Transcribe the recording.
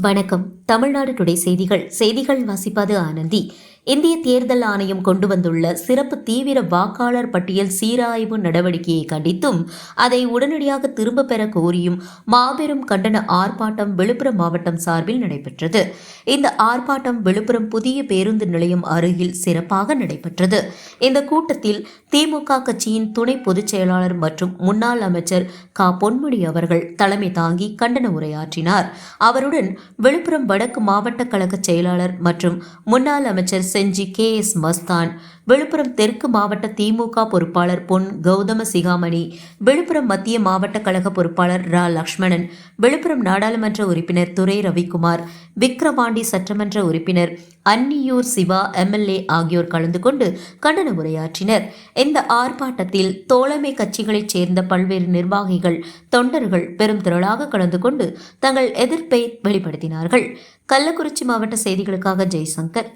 வணக்கம். தமிழ்நாடு டுடே செய்திகள். செய்திகள் வாசிப்பது ஆனந்தி. இந்திய தேர்தல் ஆணையம் கொண்டு வந்துள்ள சிறப்பு தீவிர வாக்காளர் பட்டியல் சீராய்வு நடவடிக்கையை கண்டித்தும் அதை உடனடியாக திரும்ப பெற கோரியும் மாபெரும் கண்டன ஆர்ப்பாட்டம் விழுப்புரம் மாவட்டம் சார்பில் நடைபெற்றது. இந்த ஆர்ப்பாட்டம் விழுப்புரம் புதிய பேருந்து நிலையம் அருகில் சிறப்பாக நடைபெற்றது. இந்த கூட்டத்தில் திமுக கட்சியின் துணை பொதுச் செயலாளர் மற்றும் முன்னாள் அமைச்சர் க. பொன்முடி அவர்கள் தலைமை தாங்கி கண்டன உரையாற்றினார். அவருடன் விழுப்புரம் வடக்கு மாவட்ட கழக செயலாளர் மற்றும் முன்னாள் அமைச்சர் செஞ்சி கே எஸ் மஸ்தான். விழுப்புரம் தெற்கு மாவட்ட திமுக பொறுப்பாளர் பொன் கௌதம சிகாமணி. விழுப்புரம் மத்திய மாவட்ட கழக பொறுப்பாளர் ரா லக்ஷ்மணன். விழுப்புரம் நாடாளுமன்ற உறுப்பினர் துரை ரவிக்குமார். விக்ரவாண்டி சட்டமன்ற உறுப்பினர் அன்னியூர் சிவா எம்எல்ஏ ஆகியோர் கலந்து கொண்டு கண்டன உரையாற்றினர். இந்த ஆர்ப்பாட்டத்தில் தோழமை கட்சிகளைச் சேர்ந்த பல்வேறு நிர்வாகிகள் தொண்டர்கள் பெரும் திரளாக கலந்து கொண்டு தங்கள் எதிர்ப்பை வெளிப்படுத்தினார்கள். கள்ளக்குறிச்சி மாவட்ட செய்திகளுக்காக ஜெய்சங்கர்.